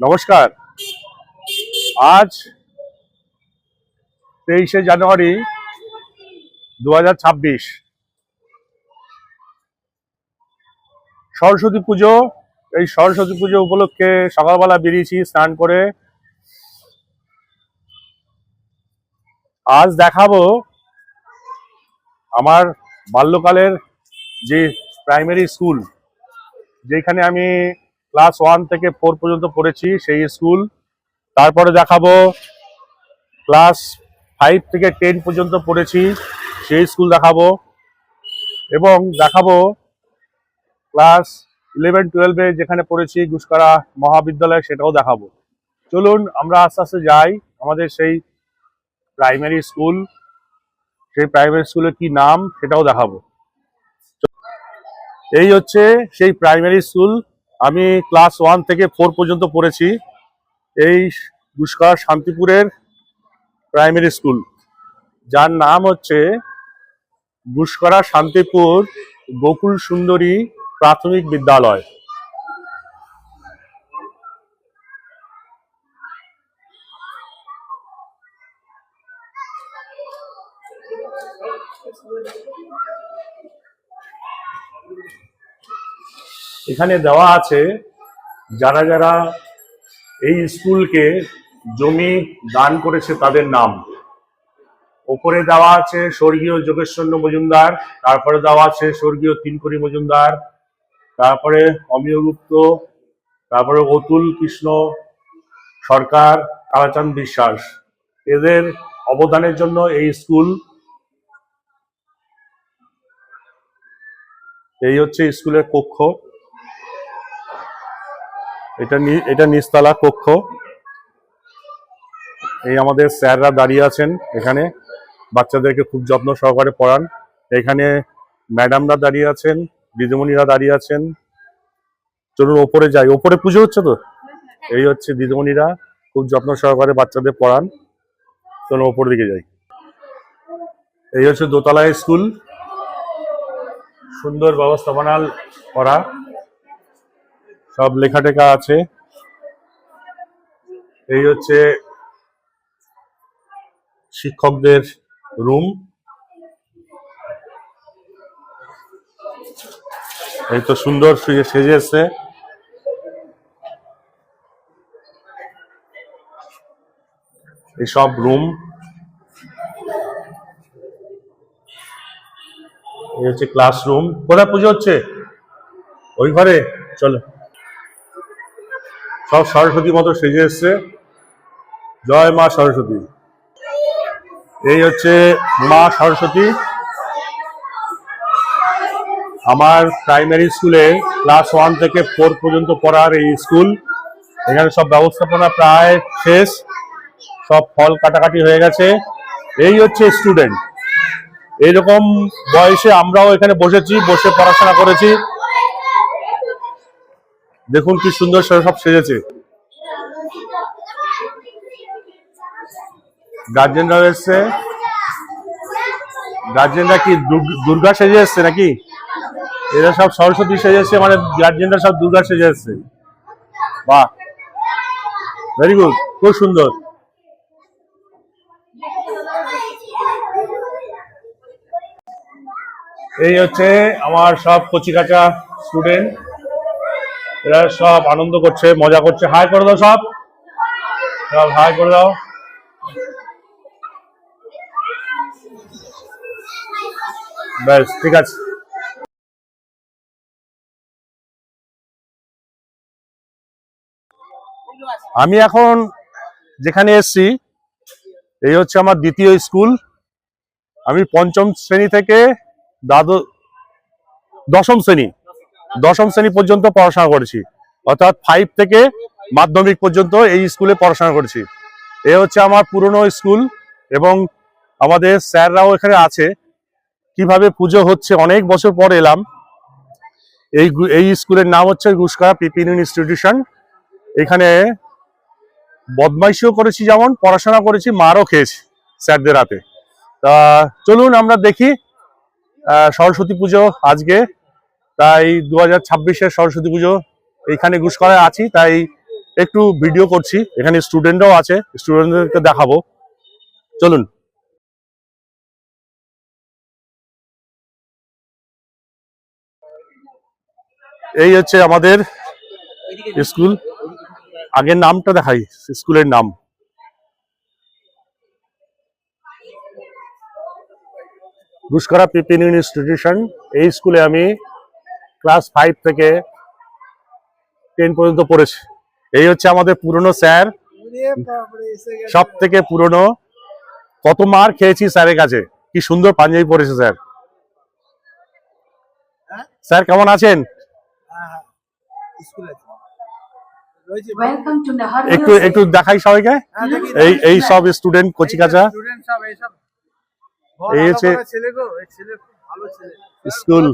নমস্কার। আজ তেইশে জানুয়ারি দু হাজার ছাব্বিশ। সরস্বতী পুজো, এই সরস্বতী পুজো উপলক্ষে সকালবেলা বেরিয়েছি স্নান করে। আজ দেখাবো আমার বাল্যকালের যে প্রাইমারি স্কুল যেখানে আমি ক্লাস ওয়ান থেকে ফোর পর্যন্ত পড়েছি, সেই স্কুল তারপরে দেখাবো ক্লাস ফাইভ থেকে টেন পর্যন্ত পড়েছি, সেই স্কুল দেখাবো। এবং দেখাবো ক্লাস ইলেভেন টুয়েলভে যেখানে পড়েছি, গুসকারা মহাবিদ্যালয়, সেটাও দেখাবো। চলুন, আমরা আস্তে আস্তে যাই, আমাদের সেই প্রাইমারি স্কুল সেই প্রাইমারি স্কুলের কি নাম, সেটাও দেখাবো। এই হচ্ছে সেই প্রাইমারি স্কুল আমি ক্লাস ওয়ান থেকে ফোর পর্যন্ত পড়েছি এই গুসকার শান্তিপুরের প্রাইমারি স্কুল যার নাম হচ্ছে গুসকরা শান্তিপুর গোকুল সুন্দরী প্রাথমিক বিদ্যালয়। এখানে দেওয়া আছে, যারা যারা এই স্কুলকে জমি দান করেছে তাদের নাম। ওপরে দেওয়া আছে স্বর্গীয় যোগেশ্বর মজুমদার, তারপরে দেওয়া আছে স্বর্গীয় তিনকড়ি মজুমদার, তারপরে অমিয় গুপ্ত তারপরে অতুল কৃষ্ণ সরকার, কালাচাঁদ বিশ্বাস। এদের অবদানের জন্য এই স্কুল, এই হচ্ছে স্কুলের কক্ষ। এটা এটা নিচতলা কক্ষ। এই আমাদের স্যাররা দাঁড়িয়ে আছেন এখানে। বাচ্চাদেরকে খুব যত্ন সহকারে পড়ান। এখানে ম্যাডামরা দাঁড়িয়ে আছেন, দিদিমণিরা দাঁড়িয়ে আছেন। চলুন ওপরে যাই। ওপরে পুজো হচ্ছে তো? এই হচ্ছে দিদিমণিরা খুব যত্ন সহকারে বাচ্চাদের পড়ান। চলুন ওপর দিকে যাই। এই হচ্ছে দোতলা স্কুল। সুন্দর ব্যবস্থাপনা করা। সব লেখা টেখা আছে। এই হচ্ছে শিক্ষকদের রুম। এই তো সুন্দর সে- সেজে এসছে এই সব রুম। এই হচ্ছে ক্লাসরুম। কোথায় পুজো হচ্ছে? ওই ঘরে? চলো। সব সরস্বতী মতো সেজে এসছে। জয় মা সরস্বতী। এই হচ্ছে মা সরস্বতী। আমার প্রাইমারি স্কুলে ক্লাস ওয়ান থেকে ফোর পর্যন্ত পড়ার এই স্কুল এখানে সব ব্যবস্থাপনা প্রায় শেষ। সব ফল কাটাকাটি হয়ে গেছে। এই হচ্ছে স্টুডেন্ট এইরকম বয়সে আমরাও এখানে বসেছি, বসে পড়াশোনা করেছি। দেখুন কি সুন্দর সব সেজেছে। গার্জেনরা এসছে। গার্জেনরা কি দুর্গা সেজে এসছে নাকি? এরা সব সরস্বতী সেজে এসছে মানে গার্জেনরা সব দুর্গা সেজে এসছে। বাহ! ভেরি গুড খুব সুন্দর। এই হচ্ছে আমার সব কচিকাচা স্টুডেন্ট এরা সব আনন্দ করছে, মজা করছে। হাই করে দাও সব। সব হাই করে দাও। ব্যাস, ঠিক আছে। আমি এখন যেখানে এসছি, এই হচ্ছে আমার দ্বিতীয় স্কুল। আমি পঞ্চম শ্রেণি থেকে দ্বাদশ, দশম শ্রেণি। দশম শ্রেণি পর্যন্ত পড়াশোনা করেছি। অর্থাৎ ফাইভ থেকে মাধ্যমিক পর্যন্ত এই স্কুলে পড়াশোনা করেছি। এ হচ্ছে আমার পুরনো স্কুল এবং আমাদের স্যাররাও এখানে আছে। কীভাবে পুজো হচ্ছে, অনেক বছর পর এলাম। এই এই স্কুলের নাম হচ্ছে গুসকা পিপিন ইনস্টিটিউশন। এখানে বদমাইশিও করেছি যেমন, পড়াশোনা করেছি, মারও খেয়েছি স্যারদের হাতে। তা চলুন আমরা দেখি সরস্বতী পুজো আজকে তাই দু হাজার ছাব্বিশের সরস্বতী পুজো এইখানে ঘুষকরায় আছি, তাই একটু ভিডিও করছি। এখানে স্টুডেন্টরাও আছে স্টুডেন্টদেরকে দেখাবো। চলুন। এই হচ্ছে আমাদের স্কুল। আগের নামটা দেখাই, স্কুলের নাম। ঘুষকরা পিপিন ইনস্টিটিউশন, এই স্কুলে আমি ক্লাস ফাইভ থেকে টেন পর্যন্ত পড়েছি। এই হচ্ছে আমাদের পুরনো স্যার। সব থেকে পুরনো। কত মার খেয়েছি স্যারের কাছে? কি সুন্দর পাঞ্জাবি পড়েছে স্যার। স্যার কেমন আছেন? একটু একটু দেখাই সবাইকে। এই এই সব স্টুডেন্ট কচি কাঁচা। এই হচ্ছে স্কুল।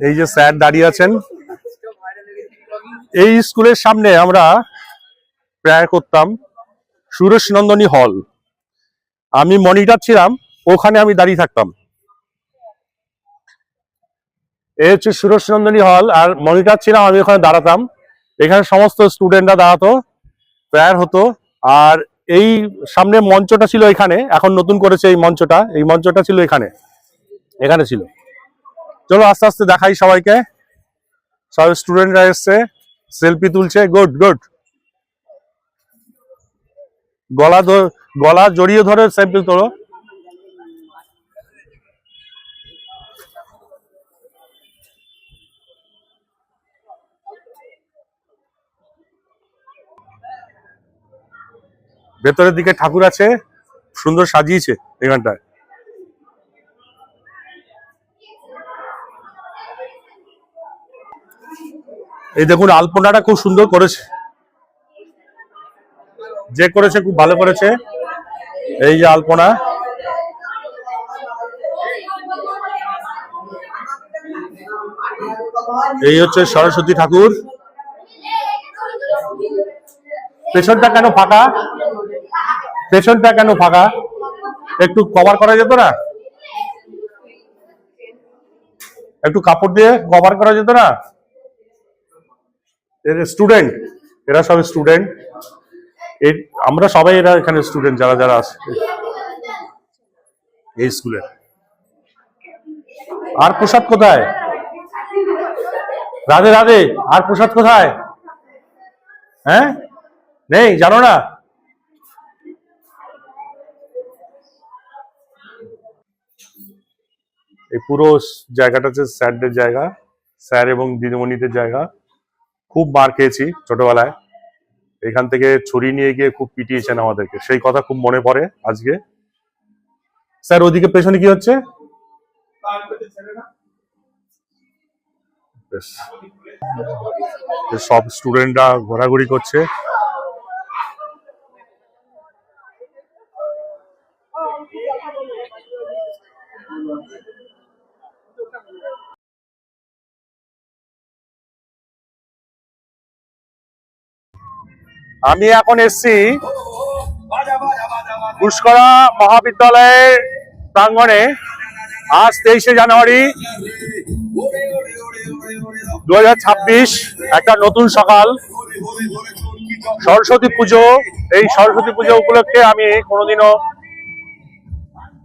এই যে স্যার দাঁড়িয়ে আছেন, এই স্কুলের সামনে আমরা প্রেয়ার করতাম সুরেশ নন্দনী হল। আমি মনিটর ছিলাম, ওখানে আমি দাঁড়িয়ে থাকতাম। এই হচ্ছে সুরেশ নন্দনী হল, আর মনিটর ছিলাম, আমি ওখানে দাঁড়াতাম। এখানে সমস্ত স্টুডেন্টরা দাঁড়াতো, প্রেয়ার হতো, আর এই সামনে মঞ্চটা ছিল এখানে, এখন নতুন করেছে এই মঞ্চটা এই মঞ্চটা ছিল এখানে এখানে ছিল। চলো আস্তে আস্তে দেখাই সবাইকে। সব স্টুডেন্টরা এসছে সেলফি তুলছে গুড গুড গলা গলা জড়িয়ে ধরে সেলফি তোলো। ভেতরের দিকে ঠাকুর আছে, সুন্দর সাজিয়েছে এখানটায়। এই দেখুন, আলপনাটা খুব সুন্দর করেছে। যে করেছে খুব ভালো করেছে। এই যে আলপনা। এই হচ্ছে সরস্বতী ঠাকুর। পেছনটা কেন ফাঁকা? পেছনটা কেন ফাঁকা? একটু কভার করা যেত না? একটু কাপড় দিয়ে কভার করা যেত না? স্টুডেন্ট এরা সব স্টুডেন্ট আমরা সবাই এরা এখানে স্টুডেন্ট যারা যারা আছে। এই স্কুলে আর প্রসাদ কোথায়? রাধে রাধে, আর প্রসাদ কোথায়? হ্যাঁ? নেই, জানো না? এই পুরো জায়গাটা হচ্ছে স্যারদের জায়গা, স্যার এবং দিদিমণিদের জায়গা। খুব মার খেয়েছি ছোটবেলায়। এখান থেকে ছুরি নিয়ে গিয়ে খুব পিটিয়েছেন আমাদেরকে। সেই কথা খুব মনে পড়ে আজকে। স্যার, ওদিকে পেছনে কি হচ্ছে? সব স্টুডেন্টরা ঘোরাঘুরি করছে। আমি এখন এসছি পুষ্করা মহাবিদ্যালয়ের প্রাঙ্গণে আজ তেইশে জানুয়ারি দু হাজার ছাব্বিশ, একটা নতুন সকাল। সরস্বতী পুজো, এই সরস্বতী পুজো উপলক্ষে আমি কোনোদিনও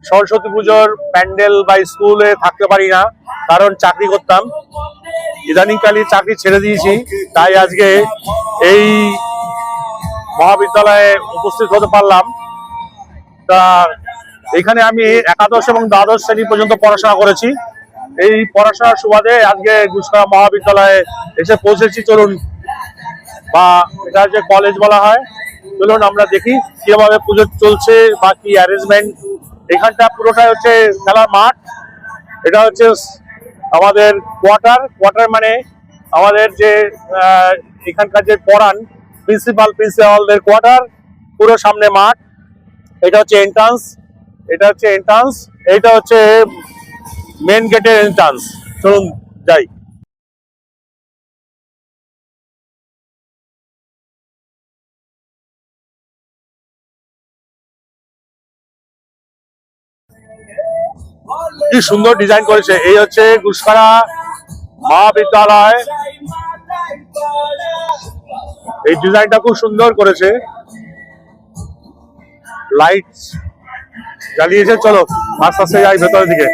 সরস্বতী পুজোর প্যান্ডেল বা স্কুলে থাকতে পারি না, কারণ চাকরি করতাম। ইদানিংকালে চাকরি ছেড়ে দিয়েছি, তাই আজকে এই মহাবিদ্যালয়ে উপস্থিত হতে পারলাম। তা এখানে আমি একাদশ এবং দ্বাদশ শ্রেণি পর্যন্ত পড়াশোনা করেছি। এই পড়াশোনার সুবাদে আজকে গুসকরা মহাবিদ্যালয়ে এসে পৌঁছেছি। চলুন, বা এটা যে কলেজ বলা হয়, চলুন আমরা দেখি কীভাবে পুজো চলছে বা কি অ্যারেঞ্জমেন্ট এখানটা পুরোটাই হচ্ছে খেলার মাঠ। এটা হচ্ছে আমাদের কোয়ার্টার কোয়ার্টার মানে আমাদের যে এখানকার যে পড়ান প্রিন্সিপাল প্রিন্সিপালদের কোয়ার্টার পুরো সামনে মাঠ। এটা হচ্ছে এন্ট্রান্স এটা হচ্ছে এন্ট্রান্স এটা হচ্ছে মেন গেটের এন্ট্রান্স চলুন যাই। কি সুন্দর ডিজাইন করেছে। এই হচ্ছে গুসপাড়া মহাবিদ্যালয়। এই ডিজাইনটা খুব সুন্দর করেছে। লাইট জ্বালিয়েছে, চলো আস্তে আস্তে যাই ভেতরের দিকে।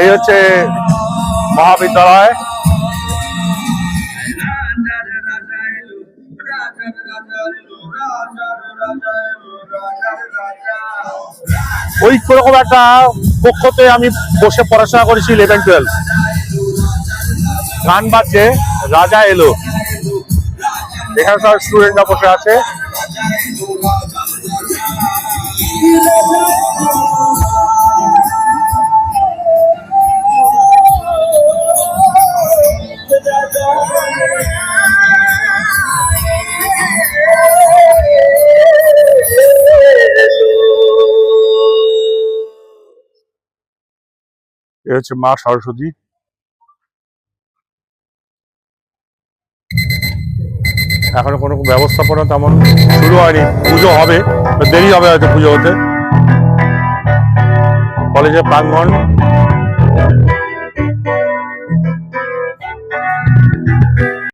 এই হচ্ছে মহাবিদ্যালয়। ওই রকম একটা কক্ষতে আমি বসে পড়াশোনা করেছি ইলেভেন টুয়েলভ গান বাজছে রাজা এলো। এখানে সব স্টুডেন্টরা বসে আছে। এ হচ্ছে মা সরস্বতী। এখনও কোনো ব্যবস্থাপনা তেমন শুরু হয়নি। পুজো হবে দেরি হবে হয়তো পুজো হতে। কলেজের প্রাঙ্গণ